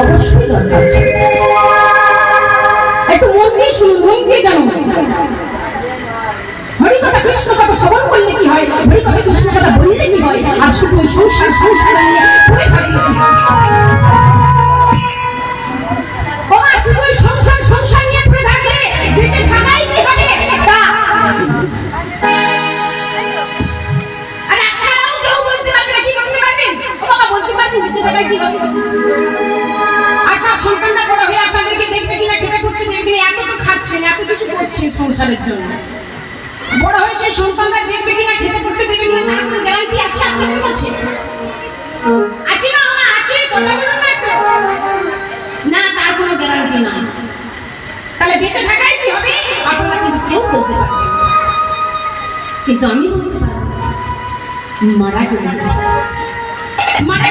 অবশ্যই দরকার একটু মন দিয়ে শুনুন, মন দিয়ে জানুন। হরি কথা কি হয়? হরি কথা, কৃষ্ণ কথা বললে কি হয়? আর শুধু সংসার সংসার নিয়ে পড়ে হবে বড় হয়ে আপনাদেরকে দেখবে কিনা, খেতে করতে দেখবে, এত তো খাচ্ছেন, এত কিছু করছেন সংসারের জন্য। বড় হয়ে সন্তানরা দেখবে কিনা, খেতে করতে দেবে কিনা, তার গ্যারান্টি আছে? আপনাদের আছে না আছে না না, তার গ্যারান্টি নাই। তাহলে বেঁচে থাকাই কি হবে? কিন্তু কেউ বলতে পারবেন কিন্তু আমি বলতে পারব মারা মারা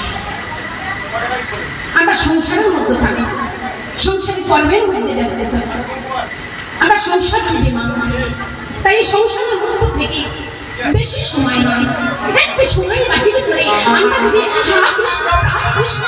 আমরা সংসারের মধ্যে থাকি। সংসারী কর্মের মধ্যে ব্যস্ত থাকি। আমরা সংসারজীবী মানুষ। তাই সংসারের মধ্য থেকে বেশি সময় নয়, একটু সময় বাহির করে আমরা যদি হা কৃষ্ণ রাম কৃষ্ণ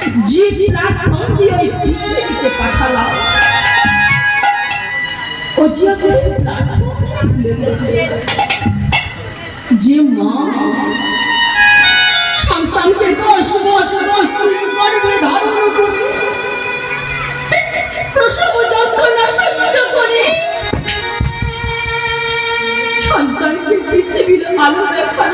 প্ল্যাটফর্ম দিয়ে ওই পৃথিবীতে পাঠালাম। ও আছে প্ল্যাটফর্মটা ভুলে গেছে সন্তানকে পৃথিবীর আলো দেখাল।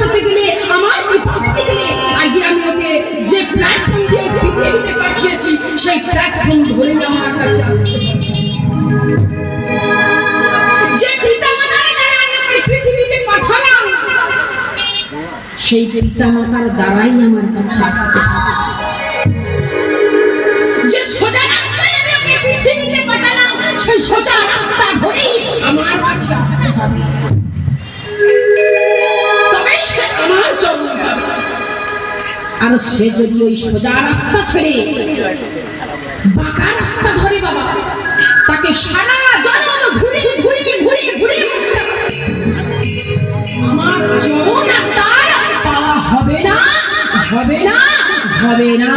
পেতে গেলে আমার পেতে গেলে আগে আমি ওকে যে প্ল্যাটফর্ম দিয়ে পৃথিবীতে পাঠিয়েছি, সেই প্ল্যাটফর্ম ধরে আমার কাছে সেই পিতামাতার দ্বারাই আমার কাছে আসতে যে সোজা রাস্তায় আমি ওকে পৃথিবীতে পাঠালাম, সেই সোজা রাস্তা ধরেই আমার কাছে আসতে হবে। আর সে যদি ওই সোজা রাস্তা ছেড়ে বাঁকা রাস্তা ধরে বাবা, তাকে সারা জনম ঘুরে ঘুরে ঘুরে ঘুরে আমার আর তার পাওয়া হবে না হবে না হবে না।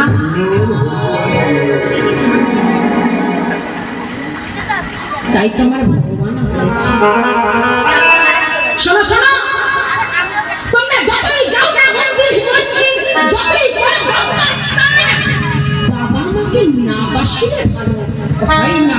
তাই তো আমার ভগবান বলেছে না বাসলে ভালো হয় না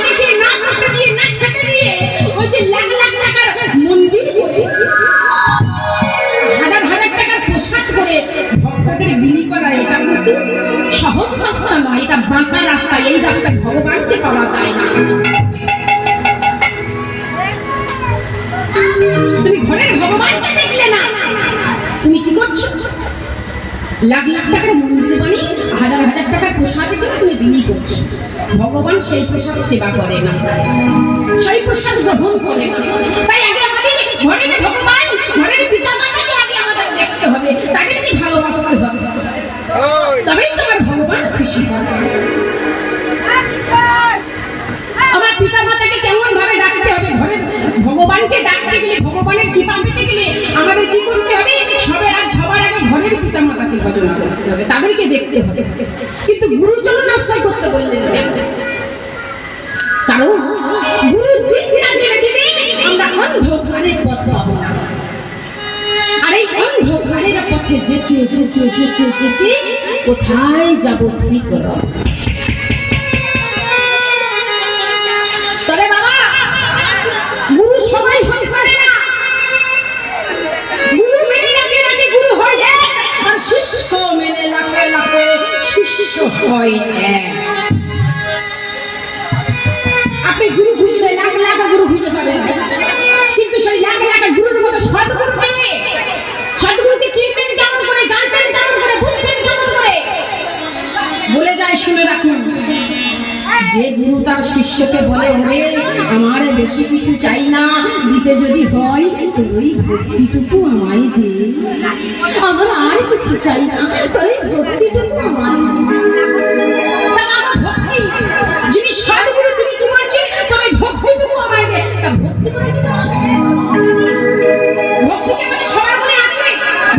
দিয়ে না খেতে দিয়ে ওই ভক্তদের বিলি করা এটা কিন্তু সহজ রাস্তা নয়, এটা বাঁকা রাস্তা, এই রাস্তায় ভগবানকে পাওয়া লাখ লাখ টাকার মন্দির বানিয়ে হাজার হাজার টাকা প্রসাদ দিয়ে তুমি বিলি করছ। ভগবান সেই প্রসাদ সেবা করে না। সেই প্রসাদ গ্রহণ করে না। তাই আগে আমাদের ঘরের ভগবান ঘরের পিতা মাতাকে আগে আমাদের দেখতে হবে। তাকে যদি ভালোবাসতে হবে তবেই ডাকতে গেলে, ভগবানের কৃপা পেতে গেলে আমাদের কি করতে হবে? আগে সবার আগে ঘরের পিতা মাতাকে ভজন করতে হবে, তাদেরকে দেখতে হবে। কিন্তু গুরুচরণ আশ্রয় করতে বললেন কারণ গুরু দিক জেনে দিলে আমরা অন্ধকারের পথ পাবো না। কোথায় যাব ঠিক করো বলে যায়, শুনে রাখুন। যে গুরু তার শিষ্যকে বলে, ওরে, আমার বেশি কিছু চাই না। দিতে যদি হয় তো ওই ভক্তিটুকু আমায় দে। আমার আর কিছু চাই না তো ওই ভক্তিটুকু আমায় দে।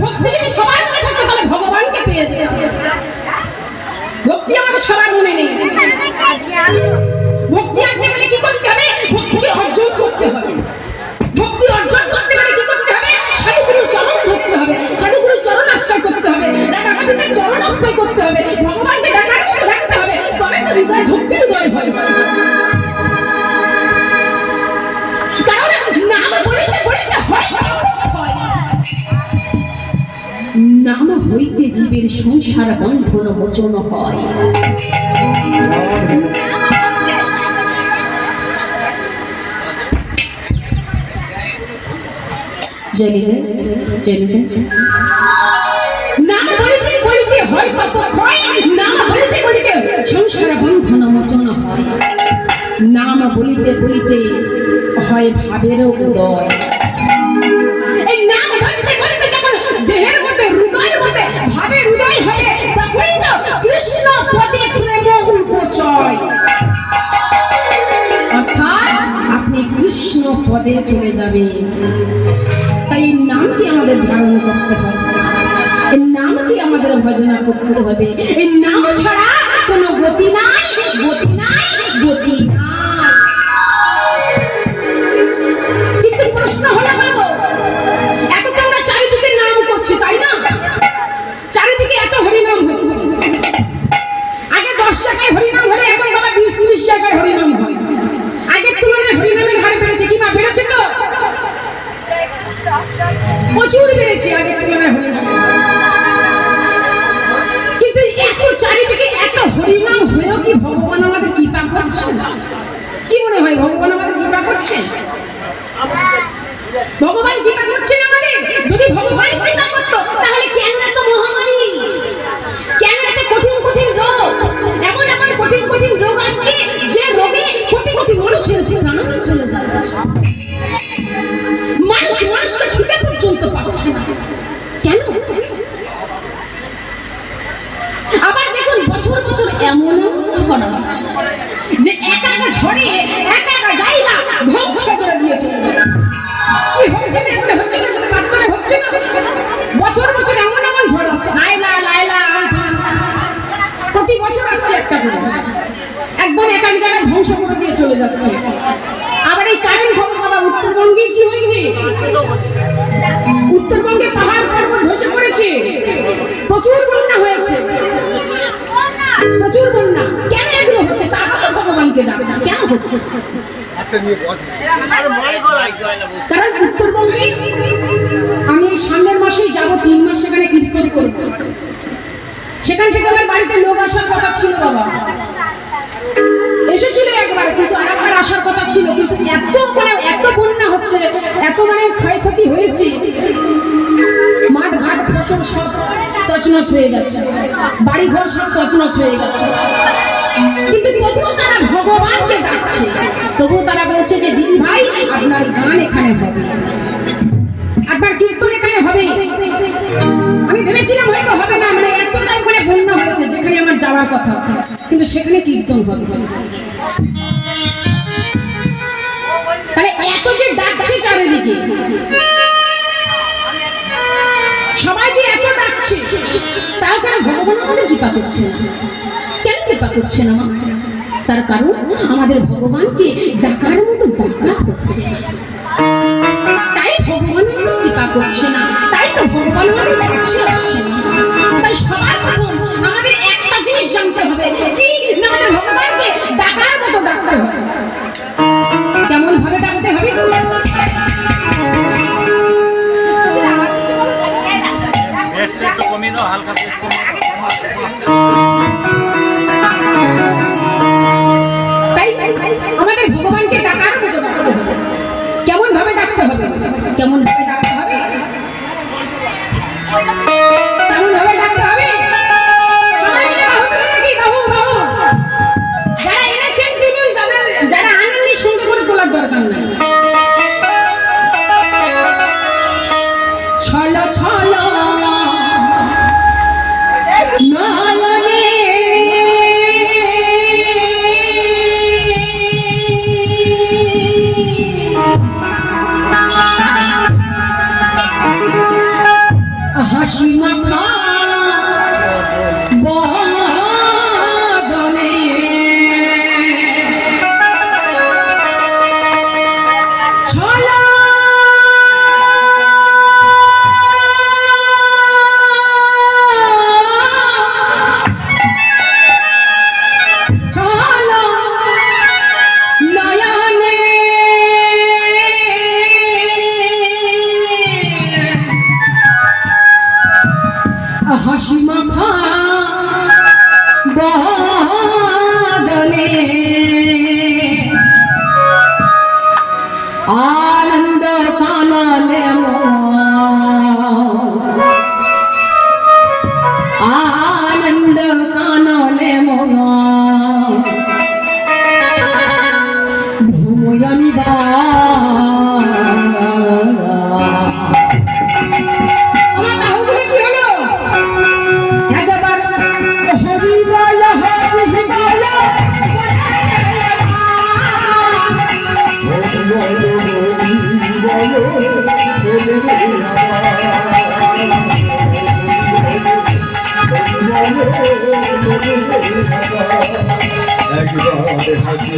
ভক্তি মানে ভগবানকে পেয়ে যেতে ভক্তি আমাদের সবার করতে হবে? অর্জন করতে হবে। ভক্তি অর্জন করতে গেলে হবে? সাধুগুরুর চরণ করতে হবে। ভক্তি জীবের সংসার বন্ধন মোচন হয়। নাম হয় নাম বলিতে বলিতে সংসার বন্ধন মোচন হয়। নাম বলিতে বলিতে হয় ভাবেরও উদয়। পদে অর্থাৎ আপনি কৃষ্ণ পদে চলে যাবে তাই নামকে আমাদের ধারণ করতে হবে? এই নামকে আমাদের ভজনা করতে হবে? এই নাম ছাড়া কোনো গতি নাই গতি নাই গতি নাই। করছেন? কি মনে হয়, ভগবান আমাদের কৃপা করছেন? ভগবান কৃপা করছেন আমাদের? যদি ভগবান কৃপা করতো, তাহলে কেন এত মহামারী? কেন এত কঠিন কঠিন রোগ? এমন এমন কঠিন কঠিন রোগ আসছে যে রোগে কোটি কোটি মানুষের প্রাণ চলে যাচ্ছে। মানুষ, মানুষকে ছুটে পর্যন্ত পাচ্ছে না। কেন আবার দেখুন বছর বছর এমন ঝড় আসছে যে একা একা ঝড়ে একা একা যাই ধ্বংস করে দিয়ে হচ্ছে একটা করে একদম এক জায়গায় ধ্বংস করে চলে যাচ্ছে আবার এই কারেন্ট খবর বাবা উত্তরবঙ্গে কি হয়েছে উত্তরবঙ্গে পাহাড় পর্বত ধসে পড়েছে। প্রচুর ভগবানকে ডাকছে কেন হচ্ছে। কারণ উত্তরবঙ্গে আমি সামনের মাসেই যাব তিন মাস সেখানে কীর্তন করব। সেখান থেকে আমার বাড়িতে লোক আসার কথা ছিল বাবা। এসেছিল একবার কিন্তু আরেকবার আসার কথা ছিল কিন্তু এত মানে এত বন্যা হচ্ছে এত মানে ক্ষয়ক্ষতি হয়েছে। মাঠ ঘাট ফসল সব তছনছ হয়ে গেছে বাড়ি ঘর সব তছনছ হয়ে গেছে কিন্তু তবুও তারা ভগবানকে ডাকছে। তবুও তারা বলছে যে, দিদি ভাই, আপনার গান এখানে হবে। আপনার কীর্তন এখানে হবে। আমি ভেবেছিলাম হয়তো হবে না মানে এতটাই করে বন্যা হয়েছে যেখানে আমার যাওয়ার কথা। কিন্তু সেখানে কীর্তন হবে। তাহলে এত যে ডাকছে চারিদিকে। সবাই যে এত ডাকছে, তাও কেন ভগবান আমাদের কৃপা করছে? কেন কৃপা করছে না তার কারণ আমাদের ভগবানকে ডাকার মতো ডাকা হচ্ছে তাই ভগবান কৃপা করছে না তাই তো ভগবান আমাদের আসছে না কেমন ভাবে ডাকতে হবে হালকা আমাদের ভগবানকে ডাকার মতো কেমন ভাবে ডাকতে হবে? কেমন ভাবে ডাকতে হবে? ভাগ্য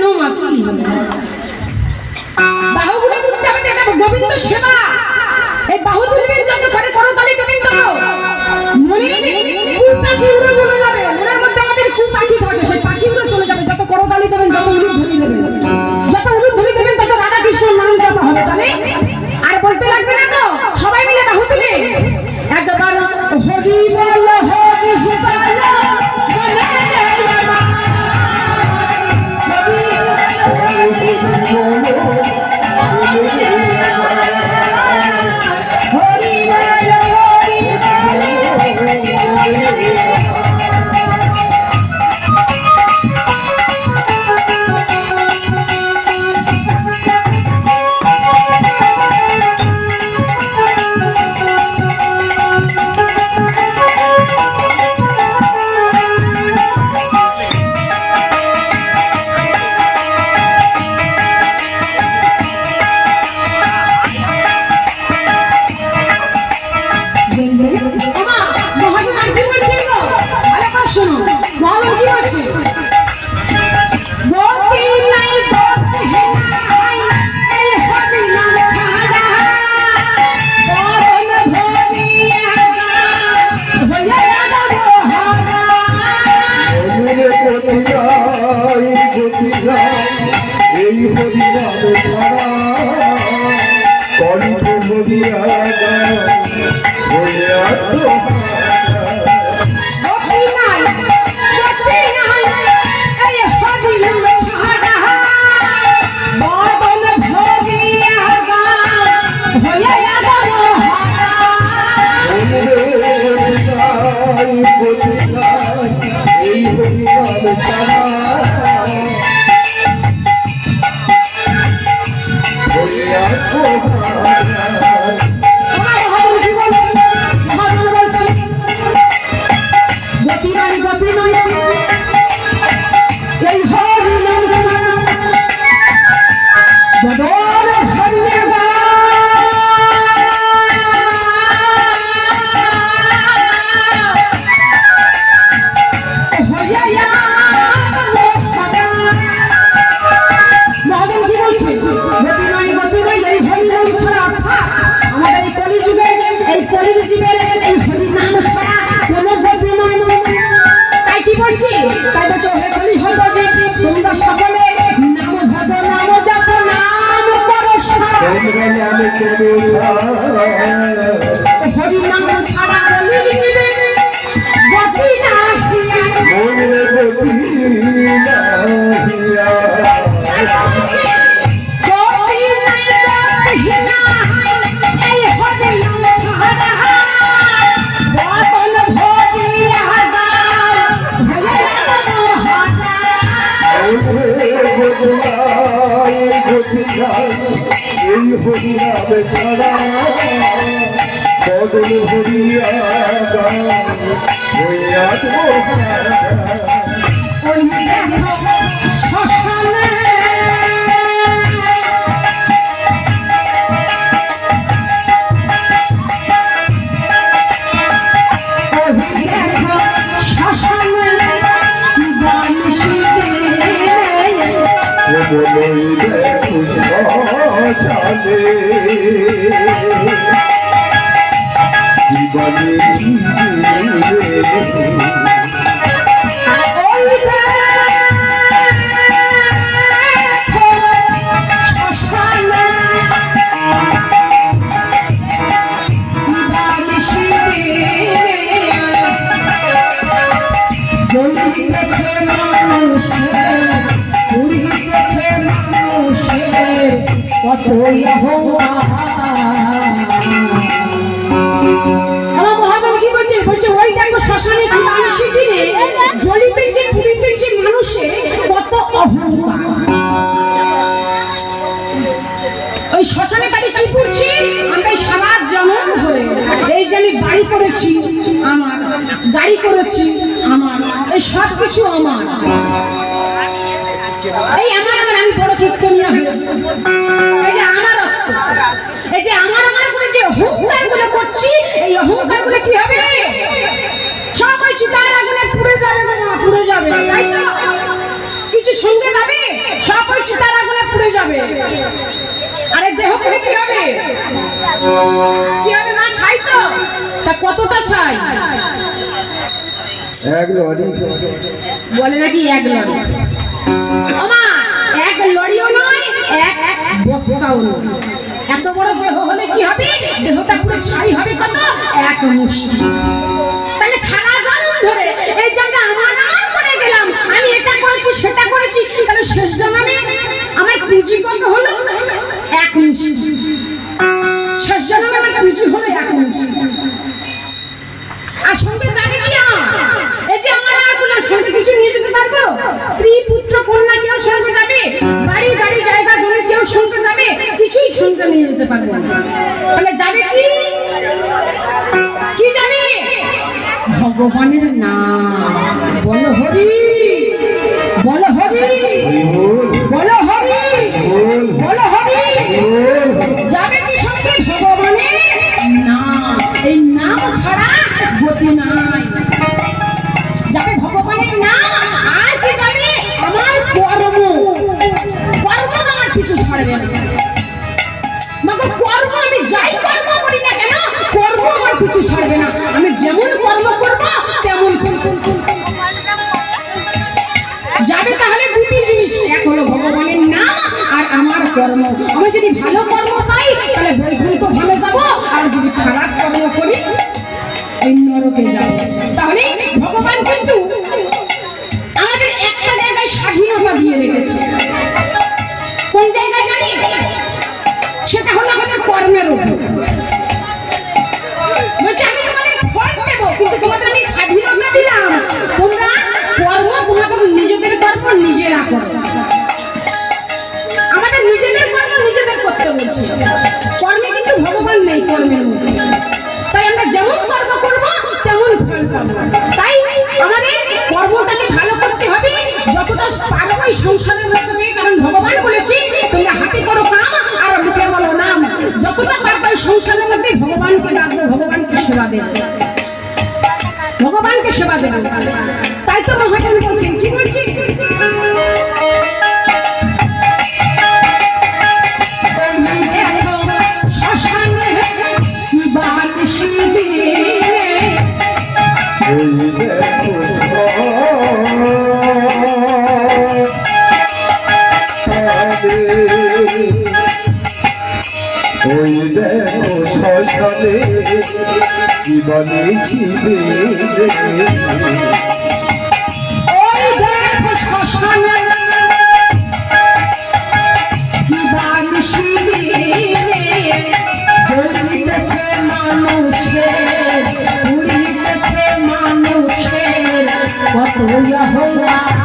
নো মাতুল বাহুগুলি সেবা এই বাহু তুলবেন যত করে করতালি গোবিন্দ মনে পূর্ণা আমি বাড়ি করেছি, আমার গাড়ি করেছি, আমার, এই সব কিছু আমার। এই আমার আমার, আমি বড় কীর্তনিয়া হয়েছে। এই যে আমার এই যে আমার আমার করে যে অহংকারগুলো করছি, এই অহংকারগুলো কি হবে? সব চিতার আগুনে পুড়ে যাবে পুড়ে যাবে তাই তো? কিছু সঙ্গে যাবে? সব চিতার আগুনে পুড়ে যাবে। আরে দেহ করে কি হবে? কি হবে মা, ছাই তো? তা কতটা চাই? এক লরি। বলে নাকি এক লরি? আমা এক লরিও নয় এক বস্তাও নয়। এত বড় দেহ হলে কি হবে? দেহটা পুরো ছাই হবে কত? এক মুষ্টি। তাহলে সারা জনম ধরে এই জায়গা আমার আমার করে গেলাম আমি এটা করেছি সেটা করেছি তাহলে শেষ জন্মে আমার পুঁজি কত হলো? এক মুষ্টি। শেষ জন্মে আমার পুঁজি হলো এক মুষ্টি। আর কিছু নিয়ে যেতে পারব? স্ত্রী, পুত্র, কন্যা কেউ সঙ্গে যাবে? কিছুই সঙ্গে নিয়ে যেতে পারব না। তাহলে ভগবানের নাম। বলো হরি। বলো হরি। বল হরি। বল হরি। যাবে কি সঙ্গে? ভগবানের নাম। এই নাম ছাড়া নাই যাবে ভগবানের নাম আর কি আমার কর্ম। কর্ম আমার কিছু ছাড়বে না। আমি যেমন তেমন তাহলে ভগবানের আর আমার আমি যদি ভালো এই নরকে যাব ভগবানকে পুড়িতেছে মানুষের কত অহংকার